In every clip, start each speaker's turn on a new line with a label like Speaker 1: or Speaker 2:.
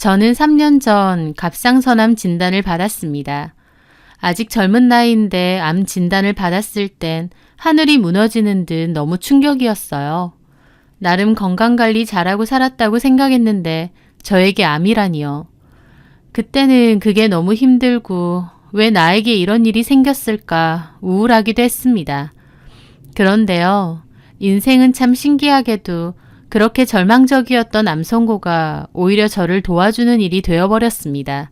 Speaker 1: 저는 3년 전 갑상선암 진단을 받았습니다. 아직 젊은 나이인데 암 진단을 받았을 땐 하늘이 무너지는 듯 너무 충격이었어요. 나름 건강관리 잘하고 살았다고 생각했는데 저에게 암이라니요. 그때는 그게 너무 힘들고 왜 나에게 이런 일이 생겼을까 우울하기도 했습니다. 그런데요, 인생은 참 신기하게도 그렇게 절망적이었던 암송고가 오히려 저를 도와주는 일이 되어버렸습니다.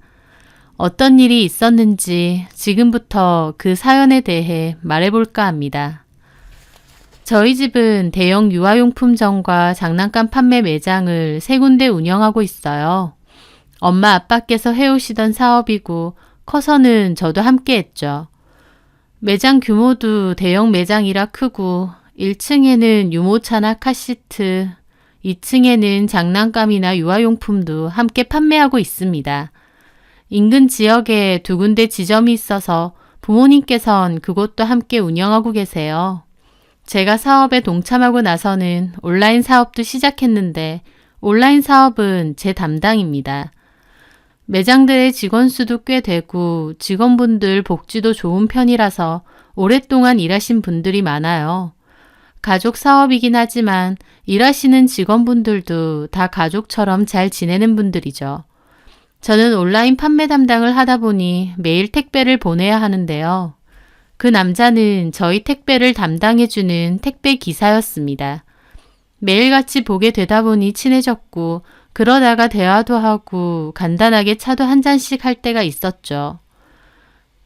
Speaker 1: 어떤 일이 있었는지 지금부터 그 사연에 대해 말해볼까 합니다. 저희 집은 대형 유아용품점과 장난감 판매 매장을 세 군데 운영하고 있어요. 엄마 아빠께서 해오시던 사업이고 커서는 저도 함께 했죠. 매장 규모도 대형 매장이라 크고 1층에는 유모차나 카시트, 2층에는 장난감이나 유아용품도 함께 판매하고 있습니다. 인근 지역에 두 군데 지점이 있어서 부모님께선 그곳도 함께 운영하고 계세요. 제가 사업에 동참하고 나서는 온라인 사업도 시작했는데 온라인 사업은 제 담당입니다. 매장들의 직원 수도 꽤 되고 직원분들 복지도 좋은 편이라서 오랫동안 일하신 분들이 많아요. 가족 사업이긴 하지만 일하시는 직원분들도 다 가족처럼 잘 지내는 분들이죠. 저는 온라인 판매 담당을 하다 보니 매일 택배를 보내야 하는데요. 그 남자는 저희 택배를 담당해주는 택배 기사였습니다. 매일같이 보게 되다 보니 친해졌고, 그러다가 대화도 하고 간단하게 차도 한 잔씩 할 때가 있었죠.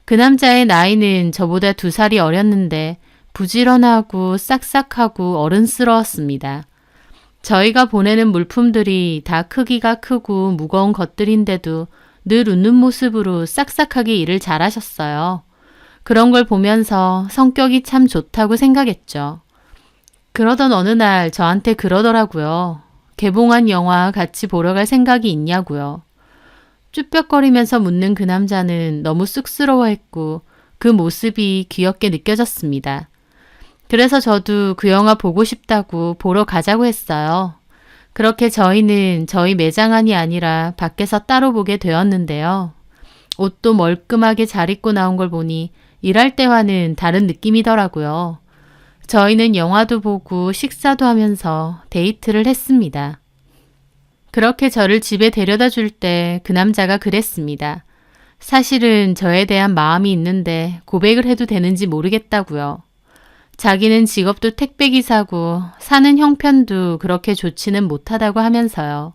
Speaker 1: 그 남자의 나이는 저보다 두 살이 어렸는데 부지런하고 싹싹하고 어른스러웠습니다. 저희가 보내는 물품들이 다 크기가 크고 무거운 것들인데도 늘 웃는 모습으로 싹싹하게 일을 잘하셨어요. 그런 걸 보면서 성격이 참 좋다고 생각했죠. 그러던 어느 날 저한테 그러더라고요. 개봉한 영화 같이 보러 갈 생각이 있냐고요. 쭈뼛거리면서 묻는 그 남자는 너무 쑥스러워했고 그 모습이 귀엽게 느껴졌습니다. 그래서 저도 그 영화 보고 싶다고 보러 가자고 했어요. 그렇게 저희는 저희 매장 안이 아니라 밖에서 따로 보게 되었는데요. 옷도 멀끔하게 잘 입고 나온 걸 보니 일할 때와는 다른 느낌이더라고요. 저희는 영화도 보고 식사도 하면서 데이트를 했습니다. 그렇게 저를 집에 데려다 줄 때 그 남자가 그랬습니다. 사실은 저에 대한 마음이 있는데 고백을 해도 되는지 모르겠다고요. 자기는 직업도 택배기사고 사는 형편도 그렇게 좋지는 못하다고 하면서요.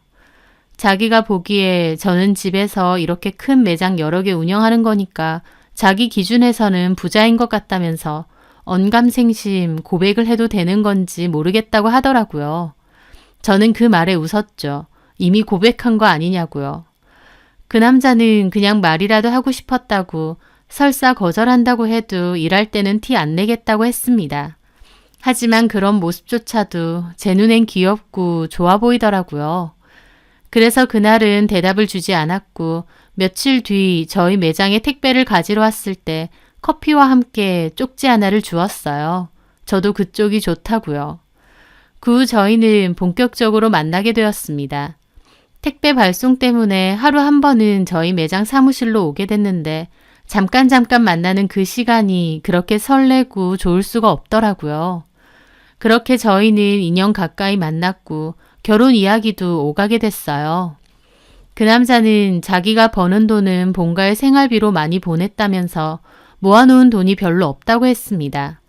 Speaker 1: 자기가 보기에 저는 집에서 이렇게 큰 매장 여러 개 운영하는 거니까 자기 기준에서는 부자인 것 같다면서 언감생심 고백을 해도 되는 건지 모르겠다고 하더라고요. 저는 그 말에 웃었죠. 이미 고백한 거 아니냐고요. 그 남자는 그냥 말이라도 하고 싶었다고 설사 거절한다고 해도 일할 때는 티 안 내겠다고 했습니다. 하지만 그런 모습조차도 제 눈엔 귀엽고 좋아 보이더라고요. 그래서 그날은 대답을 주지 않았고 며칠 뒤 저희 매장에 택배를 가지러 왔을 때 커피와 함께 쪽지 하나를 주었어요. 저도 그쪽이 좋다고요. 그 후 저희는 본격적으로 만나게 되었습니다. 택배 발송 때문에 하루 한 번은 저희 매장 사무실로 오게 됐는데 잠깐 잠깐 만나는 그 시간이 그렇게 설레고 좋을 수가 없더라고요. 그렇게 저희는 2년 가까이 만났고 결혼 이야기도 오가게 됐어요. 그 남자는 자기가 버는 돈은 본가의 생활비로 많이 보냈다면서 모아놓은 돈이 별로 없다고 했습니다.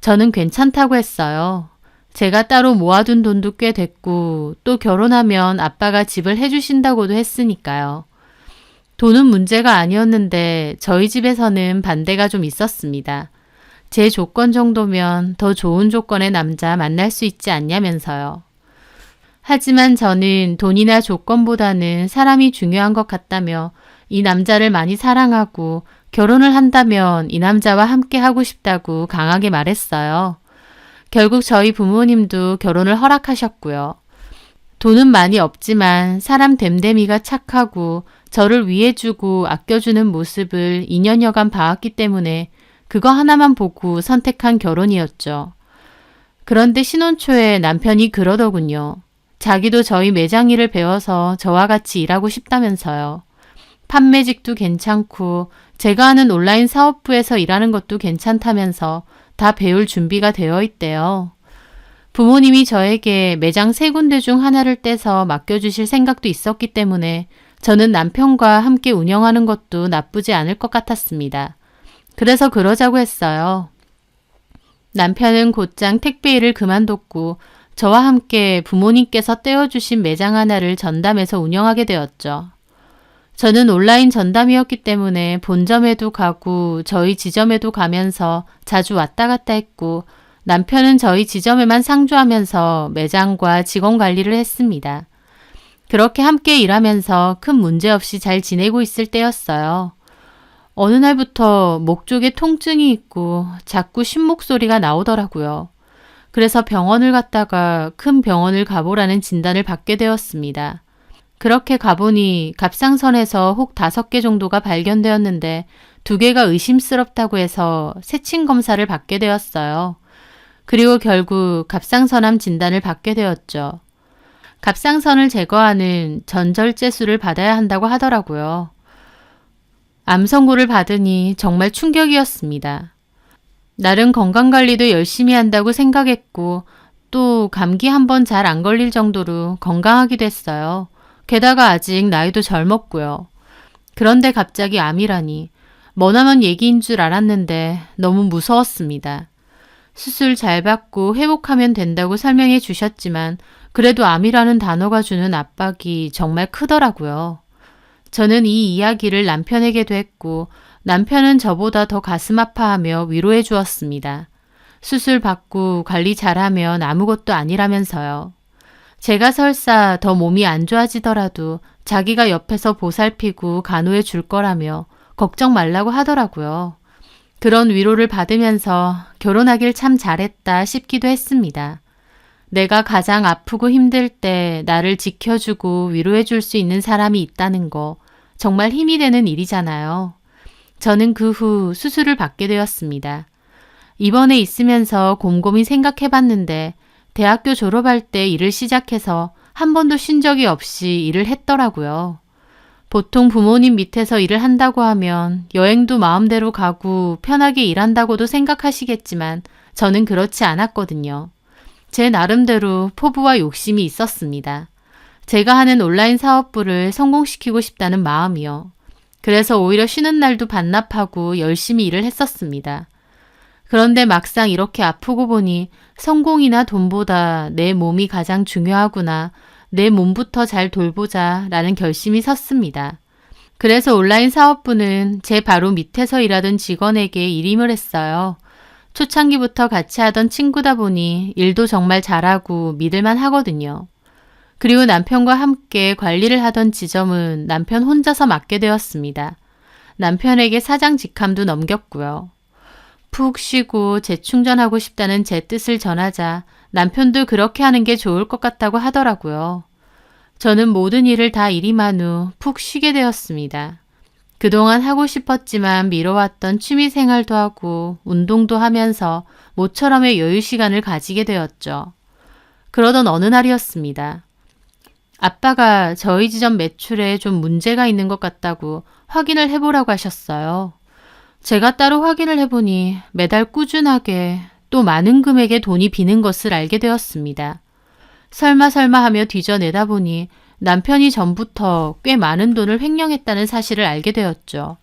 Speaker 1: 저는 괜찮다고 했어요. 제가 따로 모아둔 돈도 꽤 됐고 또 결혼하면 아빠가 집을 해주신다고도 했으니까요. 돈은 문제가 아니었는데 저희 집에서는 반대가 좀 있었습니다. 제 조건 정도면 더 좋은 조건의 남자 만날 수 있지 않냐면서요. 하지만 저는 돈이나 조건보다는 사람이 중요한 것 같다며 이 남자를 많이 사랑하고 결혼을 한다면 이 남자와 함께 하고 싶다고 강하게 말했어요. 결국 저희 부모님도 결혼을 허락하셨고요. 돈은 많이 없지만 사람 됨됨이가 착하고 저를 위해주고 아껴주는 모습을 2년여간 봐왔기 때문에 그거 하나만 보고 선택한 결혼이었죠. 그런데 신혼 초에 남편이 그러더군요. 자기도 저희 매장 일을 배워서 저와 같이 일하고 싶다면서요. 판매직도 괜찮고 제가 하는 온라인 사업부에서 일하는 것도 괜찮다면서 다 배울 준비가 되어 있대요. 부모님이 저에게 매장 세 군데 중 하나를 떼서 맡겨주실 생각도 있었기 때문에 저는 남편과 함께 운영하는 것도 나쁘지 않을 것 같았습니다. 그래서 그러자고 했어요. 남편은 곧장 택배 일을 그만뒀고 저와 함께 부모님께서 떼어주신 매장 하나를 전담해서 운영하게 되었죠. 저는 온라인 전담이었기 때문에 본점에도 가고 저희 지점에도 가면서 자주 왔다 갔다 했고 남편은 저희 지점에만 상주하면서 매장과 직원 관리를 했습니다. 그렇게 함께 일하면서 큰 문제 없이 잘 지내고 있을 때였어요. 어느 날부터 목 쪽에 통증이 있고 자꾸 신목 소리가 나오더라고요. 그래서 병원을 갔다가 큰 병원을 가보라는 진단을 받게 되었습니다. 그렇게 가보니 갑상선에서 혹 다섯 개 정도가 발견되었는데 두 개가 의심스럽다고 해서 세친 검사를 받게 되었어요. 그리고 결국 갑상선암 진단을 받게 되었죠. 갑상선을 제거하는 전절제수를 받아야 한다고 하더라고요. 암 선고를 받으니 정말 충격이었습니다. 나름 건강관리도 열심히 한다고 생각했고 또 감기 한 번 잘 안 걸릴 정도로 건강하기도 했어요. 게다가 아직 나이도 젊었고요. 그런데 갑자기 암이라니 머나먼 얘기인 줄 알았는데 너무 무서웠습니다. 수술 잘 받고 회복하면 된다고 설명해 주셨지만 그래도 암이라는 단어가 주는 압박이 정말 크더라고요. 저는 이 이야기를 남편에게도 했고 남편은 저보다 더 가슴 아파하며 위로해 주었습니다. 수술 받고 관리 잘하면 아무것도 아니라면서요. 제가 설사 더 몸이 안 좋아지더라도 자기가 옆에서 보살피고 간호해 줄 거라며 걱정 말라고 하더라고요. 그런 위로를 받으면서 결혼하길 참 잘했다 싶기도 했습니다. 내가 가장 아프고 힘들 때 나를 지켜주고 위로해 줄 수 있는 사람이 있다는 거 정말 힘이 되는 일이잖아요. 저는 그 후 수술을 받게 되었습니다. 입원해 있으면서 곰곰이 생각해 봤는데 대학교 졸업할 때 일을 시작해서 한 번도 쉰 적이 없이 일을 했더라고요. 보통 부모님 밑에서 일을 한다고 하면 여행도 마음대로 가고 편하게 일한다고도 생각하시겠지만 저는 그렇지 않았거든요. 제 나름대로 포부와 욕심이 있었습니다. 제가 하는 온라인 사업부를 성공시키고 싶다는 마음이요. 그래서 오히려 쉬는 날도 반납하고 열심히 일을 했었습니다. 그런데 막상 이렇게 아프고 보니 성공이나 돈보다 내 몸이 가장 중요하구나. 내 몸부터 잘 돌보자 라는 결심이 섰습니다. 그래서 온라인 사업부는 제 바로 밑에서 일하던 직원에게 일임을 했어요. 초창기부터 같이 하던 친구다 보니 일도 정말 잘하고 믿을만 하거든요. 그리고 남편과 함께 관리를 하던 지점은 남편 혼자서 맡게 되었습니다. 남편에게 사장 직함도 넘겼고요. 푹 쉬고 재충전하고 싶다는 제 뜻을 전하자 남편도 그렇게 하는 게 좋을 것 같다고 하더라고요. 저는 모든 일을 다 일임한 후 푹 쉬게 되었습니다. 그동안 하고 싶었지만 미뤄왔던 취미 생활도 하고 운동도 하면서 모처럼의 여유 시간을 가지게 되었죠. 그러던 어느 날이었습니다. 아빠가 저희 지점 매출에 좀 문제가 있는 것 같다고 확인을 해보라고 하셨어요. 제가 따로 확인을 해보니 매달 꾸준하게 또 많은 금액의 돈이 비는 것을 알게 되었습니다. 설마 설마 하며 뒤져내다 보니 남편이 전부터 꽤 많은 돈을 횡령했다는 사실을 알게 되었죠.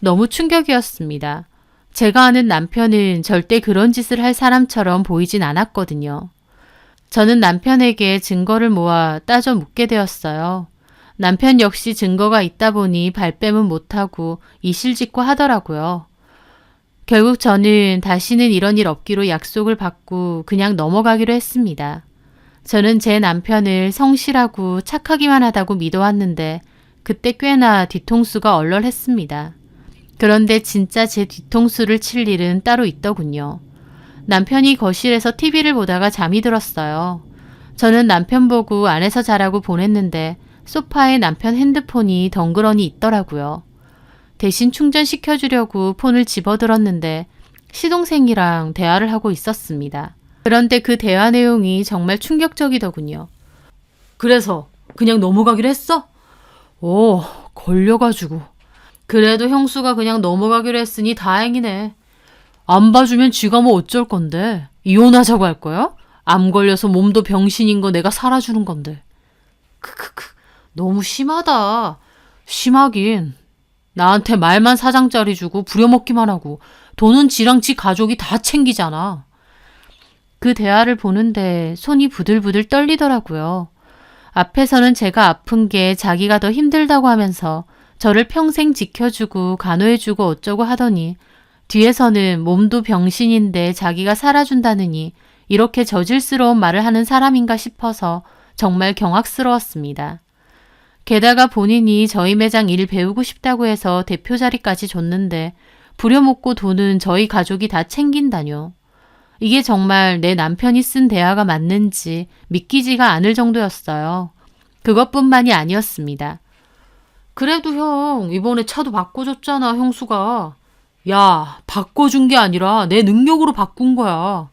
Speaker 1: 너무 충격이었습니다. 제가 아는 남편은 절대 그런 짓을 할 사람처럼 보이진 않았거든요. 저는 남편에게 증거를 모아 따져 묻게 되었어요. 남편 역시 증거가 있다 보니 발뺌은 못하고 이실직고 하더라고요. 결국 저는 다시는 이런 일 없기로 약속을 받고 그냥 넘어가기로 했습니다. 저는 제 남편을 성실하고 착하기만 하다고 믿어왔는데 그때 꽤나 뒤통수가 얼얼했습니다. 그런데 진짜 제 뒤통수를 칠 일은 따로 있더군요. 남편이 거실에서 TV를 보다가 잠이 들었어요. 저는 남편 보고 안에서 자라고 보냈는데 소파에 남편 핸드폰이 덩그러니 있더라고요. 대신 충전시켜주려고 폰을 집어들었는데 시동생이랑 대화를 하고 있었습니다. 그런데 그 대화 내용이 정말 충격적이더군요. 그래서 그냥 넘어가기로 했어? 오, 걸려가지고. 그래도 형수가 그냥 넘어가기로 했으니 다행이네. 안 봐주면 쥐가 뭐 어쩔 건데. 이혼하자고 할 거야? 암 걸려서 몸도 병신인 거 내가 살아주는 건데. 크크크. 너무 심하다. 심하긴. 나한테 말만 사장짜리 주고 부려먹기만 하고 돈은 지랑 지 가족이 다 챙기잖아. 그 대화를 보는데 손이 부들부들 떨리더라고요. 앞에서는 제가 아픈 게 자기가 더 힘들다고 하면서 저를 평생 지켜주고 간호해주고 어쩌고 하더니 뒤에서는 몸도 병신인데 자기가 살아준다느니 이렇게 저질스러운 말을 하는 사람인가 싶어서 정말 경악스러웠습니다. 게다가 본인이 저희 매장 일 배우고 싶다고 해서 대표 자리까지 줬는데 부려먹고 돈은 저희 가족이 다 챙긴다뇨. 이게 정말 내 남편이 쓴 대화가 맞는지 믿기지가 않을 정도였어요. 그것뿐만이 아니었습니다. 그래도 형, 이번에 차도 바꿔줬잖아, 형수가. 야, 바꿔준 게 아니라 내 능력으로 바꾼 거야.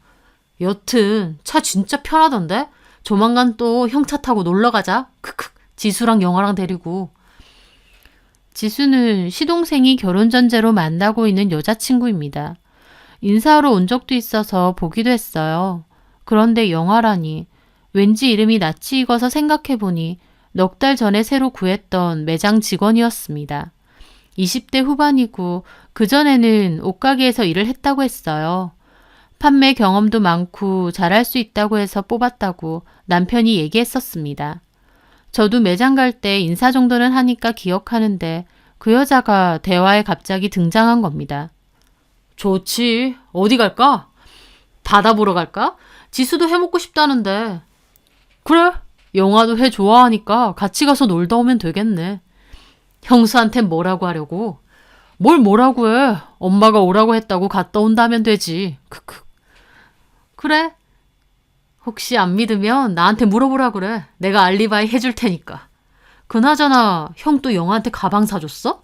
Speaker 1: 여튼, 차 진짜 편하던데? 조만간 또 형 차 타고 놀러 가자. 크크, 지수랑 영아랑 데리고. 지수는 시동생이 결혼 전제로 만나고 있는 여자친구입니다. 인사하러 온 적도 있어서 보기도 했어요. 그런데 영아라니 왠지 이름이 낯이 익어서 생각해보니 넉 달 전에 새로 구했던 매장 직원이었습니다. 20대 후반이고 그전에는 옷가게에서 일을 했다고 했어요. 판매 경험도 많고 잘할 수 있다고 해서 뽑았다고 남편이 얘기했었습니다. 저도 매장 갈 때 인사 정도는 하니까 기억하는데 그 여자가 대화에 갑자기 등장한 겁니다. 좋지. 어디 갈까? 바다 보러 갈까? 지수도 해 먹고 싶다는데. 그래. 영화도 해 좋아하니까 같이 가서 놀다 오면 되겠네. 형수한테 뭐라고 하려고? 뭘 뭐라고 해? 엄마가 오라고 했다고 갔다 온다면 되지. 크크. 그래. 혹시 안 믿으면 나한테 물어보라 그래. 내가 알리바이 해줄 테니까. 그나저나 형 또 영화한테 가방 사줬어?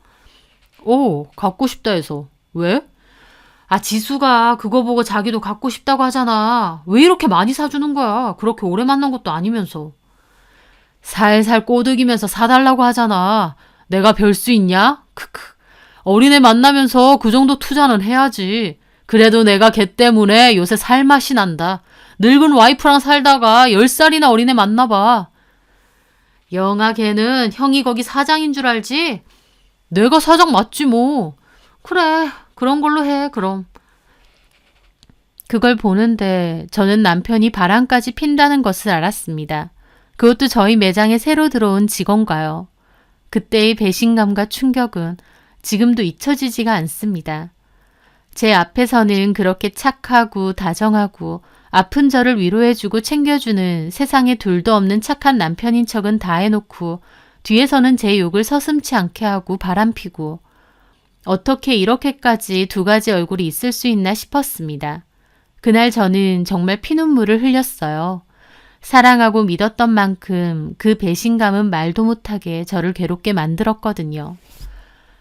Speaker 1: 오, 갖고 싶다 해서. 왜? 아, 지수가 그거 보고 자기도 갖고 싶다고 하잖아. 왜 이렇게 많이 사주는 거야? 그렇게 오래 만난 것도 아니면서. 살살 꼬드기면서 사달라고 하잖아. 내가 별 수 있냐? 크크. 어린애 만나면서 그 정도 투자는 해야지. 그래도 내가 걔 때문에 요새 살맛이 난다. 늙은 와이프랑 살다가 10살이나 어린애 만나봐. 영아 걔는 형이 거기 사장인 줄 알지? 내가 사장 맞지 뭐. 그래, 그런 걸로 해, 그럼. 그걸 보는데 저는 남편이 바람까지 핀다는 것을 알았습니다. 그것도 저희 매장에 새로 들어온 직원과요. 그때의 배신감과 충격은 지금도 잊혀지지가 않습니다. 제 앞에서는 그렇게 착하고 다정하고 아픈 저를 위로해주고 챙겨주는 세상에 둘도 없는 착한 남편인 척은 다 해놓고 뒤에서는 제 욕을 서슴치 않게 하고 바람피고 어떻게 이렇게까지 두 가지 얼굴이 있을 수 있나 싶었습니다. 그날 저는 정말 피눈물을 흘렸어요. 사랑하고 믿었던 만큼 그 배신감은 말도 못하게 저를 괴롭게 만들었거든요.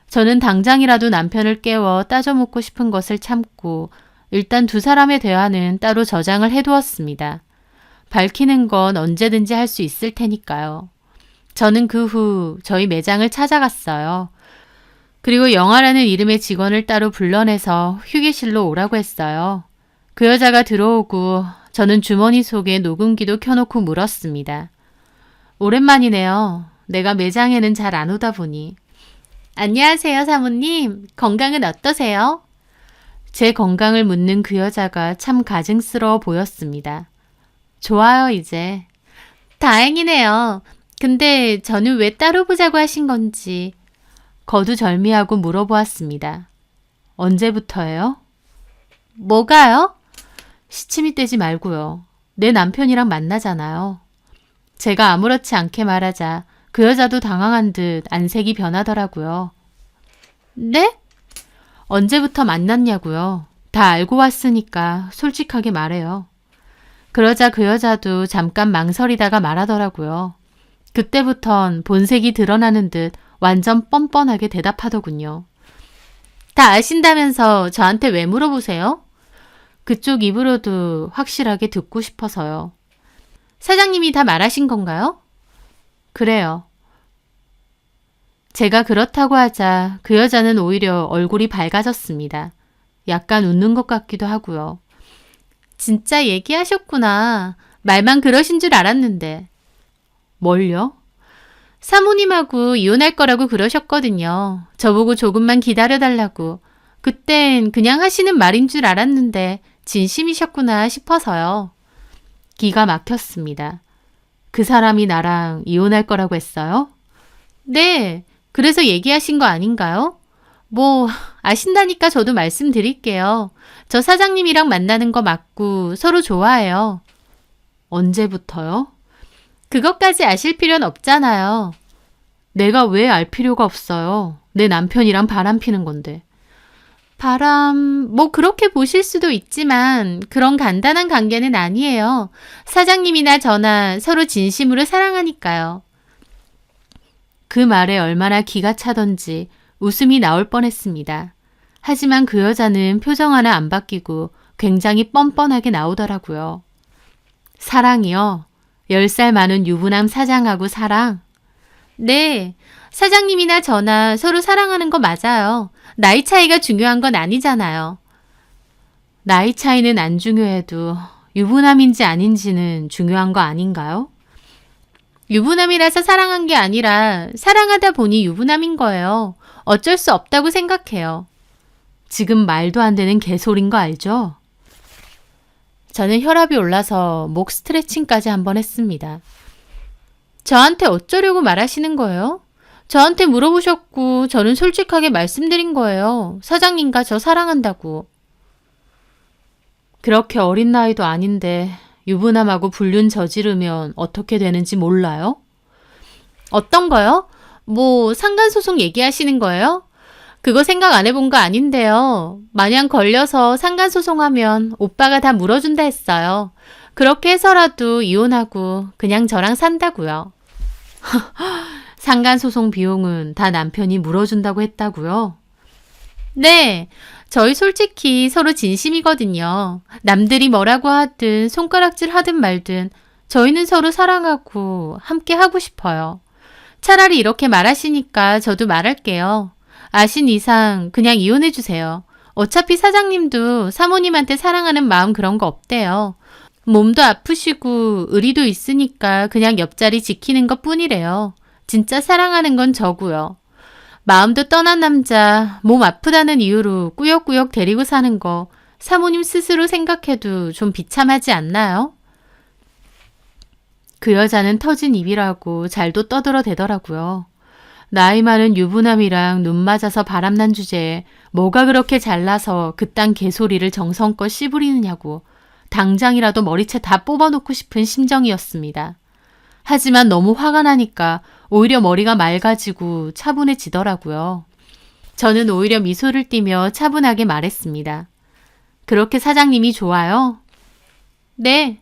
Speaker 1: 저는 당장이라도 남편을 깨워 따져 묻고 싶은 것을 참고 일단 두 사람의 대화는 따로 저장을 해두었습니다. 밝히는 건 언제든지 할 수 있을 테니까요. 저는 그 후 저희 매장을 찾아갔어요. 그리고 영아라는 이름의 직원을 따로 불러내서 휴게실로 오라고 했어요. 그 여자가 들어오고 저는 주머니 속에 녹음기도 켜놓고 물었습니다. 오랜만이네요. 내가 매장에는 잘 안 오다 보니. 안녕하세요, 사모님. 건강은 어떠세요? 제 건강을 묻는 그 여자가 참 가증스러워 보였습니다. 좋아요, 이제. 다행이네요. 근데 저는 왜 따로 보자고 하신 건지 거두절미하고 물어보았습니다. 언제부터예요? 뭐가요? 시침이 떼지 말고요. 내 남편이랑 만나잖아요. 제가 아무렇지 않게 말하자 그 여자도 당황한 듯 안색이 변하더라고요. 네? 언제부터 만났냐고요. 다 알고 왔으니까 솔직하게 말해요. 그러자 그 여자도 잠깐 망설이다가 말하더라고요. 그때부턴 본색이 드러나는 듯 완전 뻔뻔하게 대답하더군요. 다 아신다면서 저한테 왜 물어보세요? 그쪽 입으로도 확실하게 듣고 싶어서요. 사장님이 다 말하신 건가요? 그래요. 제가 그렇다고 하자 그 여자는 오히려 얼굴이 밝아졌습니다. 약간 웃는 것 같기도 하고요. 진짜 얘기하셨구나. 말만 그러신 줄 알았는데. 뭘요? 사모님하고 이혼할 거라고 그러셨거든요. 저보고 조금만 기다려달라고. 그땐 그냥 하시는 말인 줄 알았는데 진심이셨구나 싶어서요. 기가 막혔습니다. 그 사람이 나랑 이혼할 거라고 했어요? 네. 그래서 얘기하신 거 아닌가요? 뭐, 아신다니까 저도 말씀드릴게요. 저 사장님이랑 만나는 거 맞고 서로 좋아해요. 언제부터요? 그것까지 아실 필요는 없잖아요. 내가 왜 알 필요가 없어요. 내 남편이랑 바람 피는 건데. 바람, 뭐 그렇게 보실 수도 있지만 그런 간단한 관계는 아니에요. 사장님이나 저나 서로 진심으로 사랑하니까요. 그 말에 얼마나 기가 차던지 웃음이 나올 뻔했습니다. 하지만 그 여자는 표정 하나 안 바뀌고 굉장히 뻔뻔하게 나오더라고요. 사랑이요. 10살 많은 유부남 사장하고 사랑? 네. 사장님이나 저나 서로 사랑하는 거 맞아요. 나이 차이가 중요한 건 아니잖아요. 나이 차이는 안 중요해도 유부남인지 아닌지는 중요한 거 아닌가요? 유부남이라서 사랑한 게 아니라 사랑하다 보니 유부남인 거예요. 어쩔 수 없다고 생각해요. 지금 말도 안 되는 개소린 거 알죠? 저는 혈압이 올라서 목 스트레칭까지 한번 했습니다. 저한테 어쩌려고 말하시는 거예요? 저한테 물어보셨고 저는 솔직하게 말씀드린 거예요. 사장님과 저 사랑한다고. 그렇게 어린 나이도 아닌데 유부남하고 불륜 저지르면 어떻게 되는지 몰라요? 어떤 거요? 뭐 상간소송 얘기하시는 거예요? 그거 생각 안 해본 거 아닌데요. 마냥 걸려서 상간소송하면 오빠가 다 물어준다 했어요. 그렇게 해서라도 이혼하고 그냥 저랑 산다고요. 상간소송 비용은 다 남편이 물어준다고 했다고요? 네, 저희 솔직히 서로 진심이거든요. 남들이 뭐라고 하든 손가락질 하든 말든 저희는 서로 사랑하고 함께 하고 싶어요. 차라리 이렇게 말하시니까 저도 말할게요. 아신 이상 그냥 이혼해 주세요. 어차피 사장님도 사모님한테 사랑하는 마음 그런 거 없대요. 몸도 아프시고 의리도 있으니까 그냥 옆자리 지키는 것 뿐이래요. 진짜 사랑하는 건 저고요. 마음도 떠난 남자, 몸 아프다는 이유로 꾸역꾸역 데리고 사는 거 사모님 스스로 생각해도 좀 비참하지 않나요? 그 여자는 터진 입이라고 잘도 떠들어 대더라고요. 나이 많은 유부남이랑 눈 맞아서 바람난 주제에 뭐가 그렇게 잘나서 그딴 개소리를 정성껏 씨부리느냐고 당장이라도 머리채 다 뽑아놓고 싶은 심정이었습니다. 하지만 너무 화가 나니까 오히려 머리가 맑아지고 차분해지더라고요. 저는 오히려 미소를 띠며 차분하게 말했습니다. 그렇게 사장님이 좋아요? 네.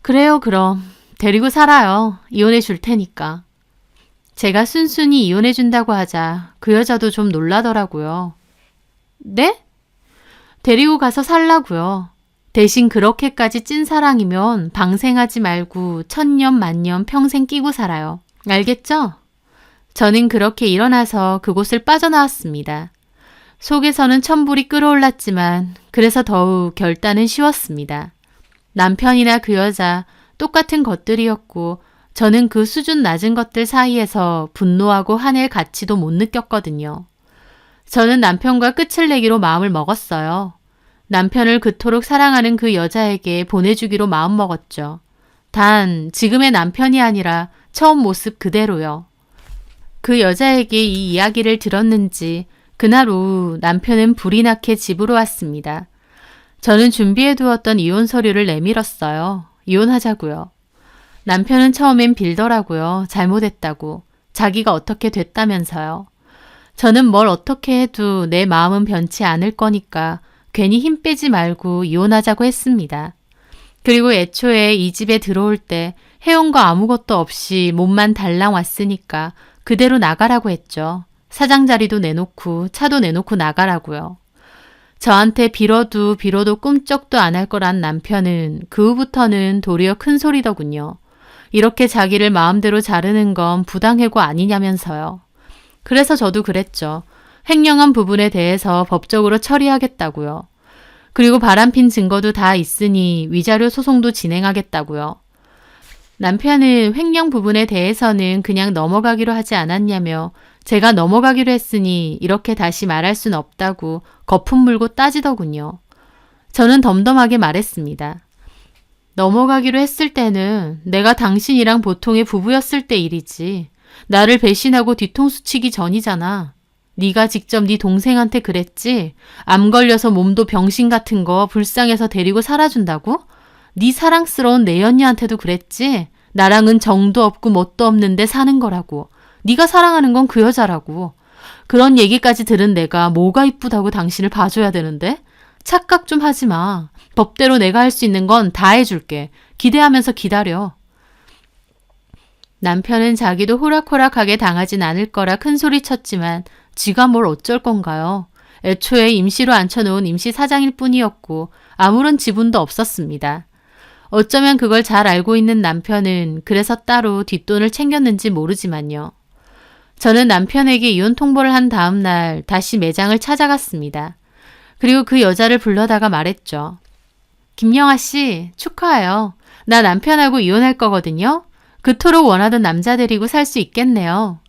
Speaker 1: 그래요, 그럼. 데리고 살아요. 이혼해 줄 테니까. 제가 순순히 이혼해 준다고 하자 그 여자도 좀 놀라더라고요. 네? 데리고 가서 살라고요. 대신 그렇게까지 찐 사랑이면 방생하지 말고 천년 만년 평생 끼고 살아요. 알겠죠? 저는 그렇게 일어나서 그곳을 빠져나왔습니다. 속에서는 천불이 끓어올랐지만 그래서 더욱 결단은 쉬웠습니다. 남편이나 그 여자 똑같은 것들이었고 저는 그 수준 낮은 것들 사이에서 분노하고 화낼 가치도 못 느꼈거든요. 저는 남편과 끝을 내기로 마음을 먹었어요. 남편을 그토록 사랑하는 그 여자에게 보내주기로 마음먹었죠. 단, 지금의 남편이 아니라 처음 모습 그대로요. 그 여자에게 이 이야기를 들었는지 그날 오후 남편은 불이 나게 집으로 왔습니다. 저는 준비해 두었던 이혼 서류를 내밀었어요. 이혼하자고요. 남편은 처음엔 빌더라고요. 잘못했다고. 자기가 어떻게 됐다면서요. 저는 뭘 어떻게 해도 내 마음은 변치 않을 거니까 괜히 힘 빼지 말고 이혼하자고 했습니다. 그리고 애초에 이 집에 들어올 때 해온 거 아무것도 없이 몸만 달랑 왔으니까 그대로 나가라고 했죠. 사장 자리도 내놓고 차도 내놓고 나가라고요. 저한테 빌어도 빌어도 꿈쩍도 안 할 거란 남편은 그 후부터는 도리어 큰 소리더군요. 이렇게 자기를 마음대로 자르는 건 부당해고 아니냐면서요. 그래서 저도 그랬죠. 횡령한 부분에 대해서 법적으로 처리하겠다고요. 그리고 바람핀 증거도 다 있으니 위자료 소송도 진행하겠다고요. 남편은 횡령 부분에 대해서는 그냥 넘어가기로 하지 않았냐며 제가 넘어가기로 했으니 이렇게 다시 말할 순 없다고 거품 물고 따지더군요. 저는 덤덤하게 말했습니다. 넘어가기로 했을 때는 내가 당신이랑 보통의 부부였을 때 일이지. 나를 배신하고 뒤통수 치기 전이잖아. 네가 직접 네 동생한테 그랬지? 암 걸려서 몸도 병신 같은 거 불쌍해서 데리고 살아준다고? 네 사랑스러운 내 언니한테도 그랬지? 나랑은 정도 없고 뭣도 없는데 사는 거라고. 네가 사랑하는 건 그 여자라고. 그런 얘기까지 들은 내가 뭐가 이쁘다고 당신을 봐줘야 되는데? 착각 좀 하지 마. 법대로 내가 할 수 있는 건 다 해줄게. 기대하면서 기다려. 남편은 자기도 호락호락하게 당하진 않을 거라 큰 소리 쳤지만 지가 뭘 어쩔 건가요? 애초에 임시로 앉혀놓은 임시 사장일 뿐이었고 아무런 지분도 없었습니다. 어쩌면 그걸 잘 알고 있는 남편은 그래서 따로 뒷돈을 챙겼는지 모르지만요. 저는 남편에게 이혼 통보를 한 다음 날 다시 매장을 찾아갔습니다. 그리고 그 여자를 불러다가 말했죠. 김영아 씨, 축하해요. 나 남편하고 이혼할 거거든요. 그토록 원하던 남자 데리고 살 수 있겠네요.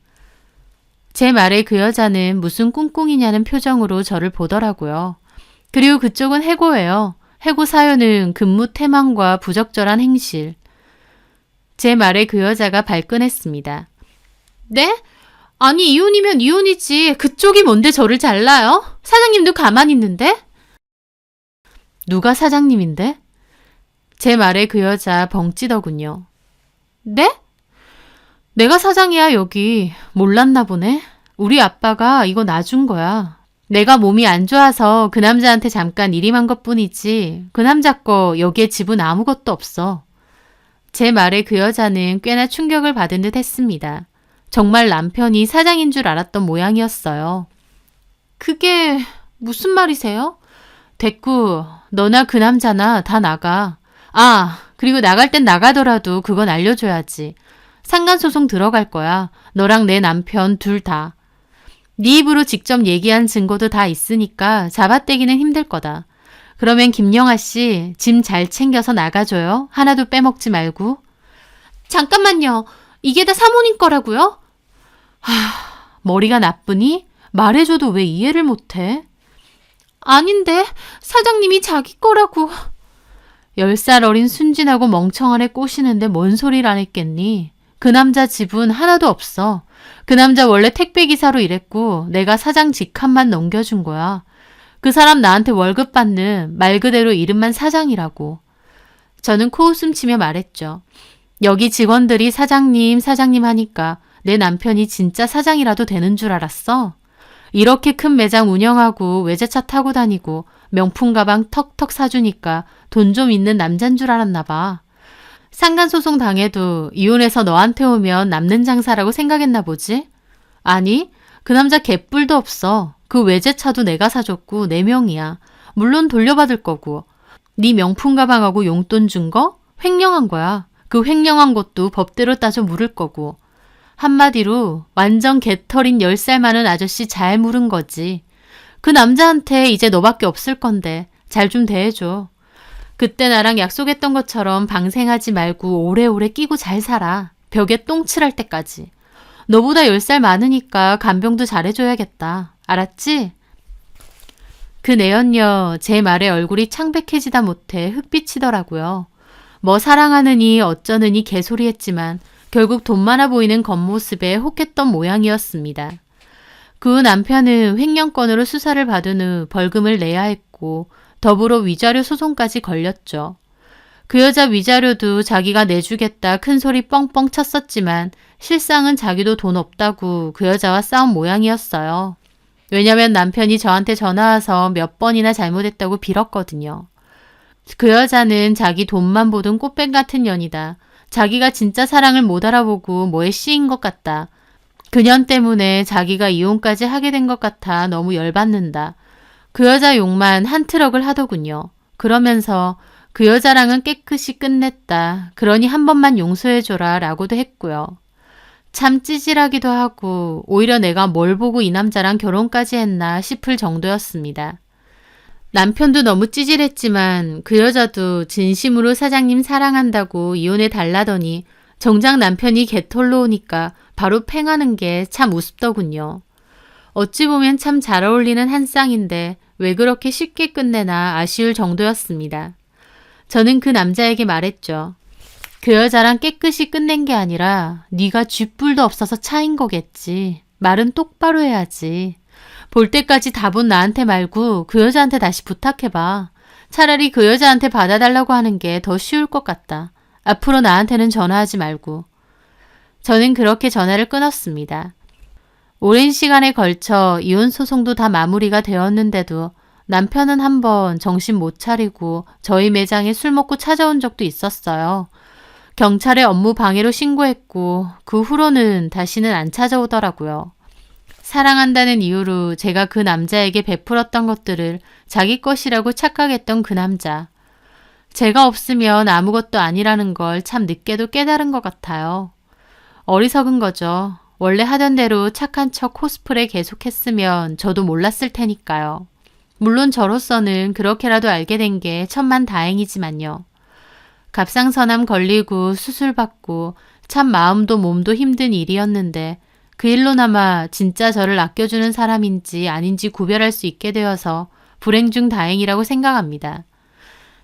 Speaker 1: 제 말에 그 여자는 무슨 꿍꿍이냐는 표정으로 저를 보더라고요. 그리고 그쪽은 해고예요. 해고 사연은 근무 태만과 부적절한 행실. 제 말에 그 여자가 발끈했습니다. 네? 아니, 이혼이면 이혼이지. 그쪽이 뭔데 저를 잘라요? 사장님도 가만히 있는데? 누가 사장님인데? 제 말에 그 여자 벙찌더군요. 네? 내가 사장이야, 여기. 몰랐나 보네. 우리 아빠가 이거 놔준 거야. 내가 몸이 안 좋아서 그 남자한테 잠깐 일임한 것 뿐이지. 그 남자 거 여기에 지분 아무것도 없어. 제 말에 그 여자는 꽤나 충격을 받은 듯 했습니다. 정말 남편이 사장인 줄 알았던 모양이었어요. 그게 무슨 말이세요? 됐고, 너나 그 남자나 다 나가. 아, 그리고 나갈 땐 나가더라도 그건 알려줘야지. 상간소송 들어갈 거야. 너랑 내 남편 둘 다. 네 입으로 직접 얘기한 증거도 다 있으니까 잡아떼기는 힘들 거다. 그러면 김영아 씨, 짐 잘 챙겨서 나가줘요. 하나도 빼먹지 말고. 잠깐만요. 이게 다 사모님 거라고요? 하, 머리가 나쁘니? 말해줘도 왜 이해를 못해? 아닌데, 사장님이 자기 거라고. 열 살 어린 순진하고 멍청한 애 꼬시는데 뭔 소리를 안 했겠니? 그 남자 집은 하나도 없어. 그 남자 원래 택배기사로 일했고 내가 사장 직함만 넘겨준 거야. 그 사람 나한테 월급 받는 말 그대로 이름만 사장이라고. 저는 코웃음 치며 말했죠. 여기 직원들이 사장님, 사장님 하니까 내 남편이 진짜 사장이라도 되는 줄 알았어? 이렇게 큰 매장 운영하고 외제차 타고 다니고 명품 가방 턱턱 사주니까 돈 좀 있는 남잔 줄 알았나 봐. 상간소송 당해도 이혼해서 너한테 오면 남는 장사라고 생각했나 보지? 아니, 그 남자 개뿔도 없어. 그 외제차도 내가 사줬고 내 명이야. 물론 돌려받을 거고. 네 명품 가방하고 용돈 준 거 횡령한 거야. 그 횡령한 것도 법대로 따져 물을 거고. 한마디로 완전 개털인 10살 많은 아저씨 잘 물은 거지. 그 남자한테 이제 너밖에 없을 건데 잘 좀 대해줘. 그때 나랑 약속했던 것처럼 방생하지 말고 오래오래 끼고 잘 살아. 벽에 똥 칠할 때까지. 너보다 10살 많으니까 간병도 잘해줘야겠다. 알았지? 그 내연녀 제 말에 얼굴이 창백해지다 못해 흑빛이더라고요. 뭐 사랑하느니 어쩌느니 개소리했지만 결국 돈 많아 보이는 겉모습에 혹했던 모양이었습니다. 그 남편은 횡령건으로 수사를 받은 후 벌금을 내야 했고 더불어 위자료 소송까지 걸렸죠. 그 여자 위자료도 자기가 내주겠다 큰 소리 뻥뻥 쳤었지만 실상은 자기도 돈 없다고 그 여자와 싸운 모양이었어요. 왜냐면 남편이 저한테 전화 와서 몇 번이나 잘못했다고 빌었거든요. 그 여자는 자기 돈만 보던 꽃뱀 같은 년이다. 자기가 진짜 사랑을 못 알아보고 뭐에 씌인 것 같다. 그년 때문에 자기가 이혼까지 하게 된 것 같아 너무 열받는다. 그 여자 욕만 한 트럭을 하더군요. 그러면서 그 여자랑은 깨끗이 끝냈다. 그러니 한 번만 용서해줘라 라고도 했고요. 참 찌질하기도 하고 오히려 내가 뭘 보고 이 남자랑 결혼까지 했나 싶을 정도였습니다. 남편도 너무 찌질했지만 그 여자도 진심으로 사장님 사랑한다고 이혼해 달라더니 정작 남편이 개털로 오니까 바로 팽하는 게 참 우습더군요. 어찌 보면 참 잘 어울리는 한 쌍인데 왜 그렇게 쉽게 끝내나 아쉬울 정도였습니다. 저는 그 남자에게 말했죠. 그 여자랑 깨끗이 끝낸 게 아니라 네가 쥐뿔도 없어서 차인 거겠지. 말은 똑바로 해야지. 볼 때까지 다 본 나한테 말고 그 여자한테 다시 부탁해봐. 차라리 그 여자한테 받아달라고 하는 게 더 쉬울 것 같다. 앞으로 나한테는 전화하지 말고. 저는 그렇게 전화를 끊었습니다. 오랜 시간에 걸쳐 이혼 소송도 다 마무리가 되었는데도 남편은 한번 정신 못 차리고 저희 매장에 술 먹고 찾아온 적도 있었어요. 경찰에 업무 방해로 신고했고 그 후로는 다시는 안 찾아오더라고요. 사랑한다는 이유로 제가 그 남자에게 베풀었던 것들을 자기 것이라고 착각했던 그 남자. 제가 없으면 아무것도 아니라는 걸 참 늦게도 깨달은 것 같아요. 어리석은 거죠. 원래 하던 대로 착한 척 코스프레 계속했으면 저도 몰랐을 테니까요. 물론 저로서는 그렇게라도 알게 된 게 천만 다행이지만요. 갑상선암 걸리고 수술받고 참 마음도 몸도 힘든 일이었는데 그 일로나마 진짜 저를 아껴주는 사람인지 아닌지 구별할 수 있게 되어서 불행 중 다행이라고 생각합니다.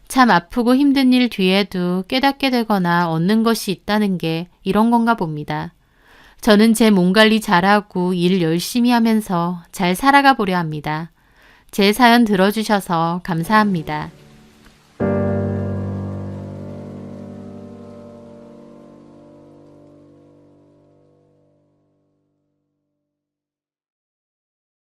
Speaker 1: 참 아프고 힘든 일 뒤에도 깨닫게 되거나 얻는 것이 있다는 게 이런 건가 봅니다. 저는 제 몸 관리 잘하고 일 열심히 하면서 잘 살아가 보려 합니다. 제 사연 들어주셔서 감사합니다.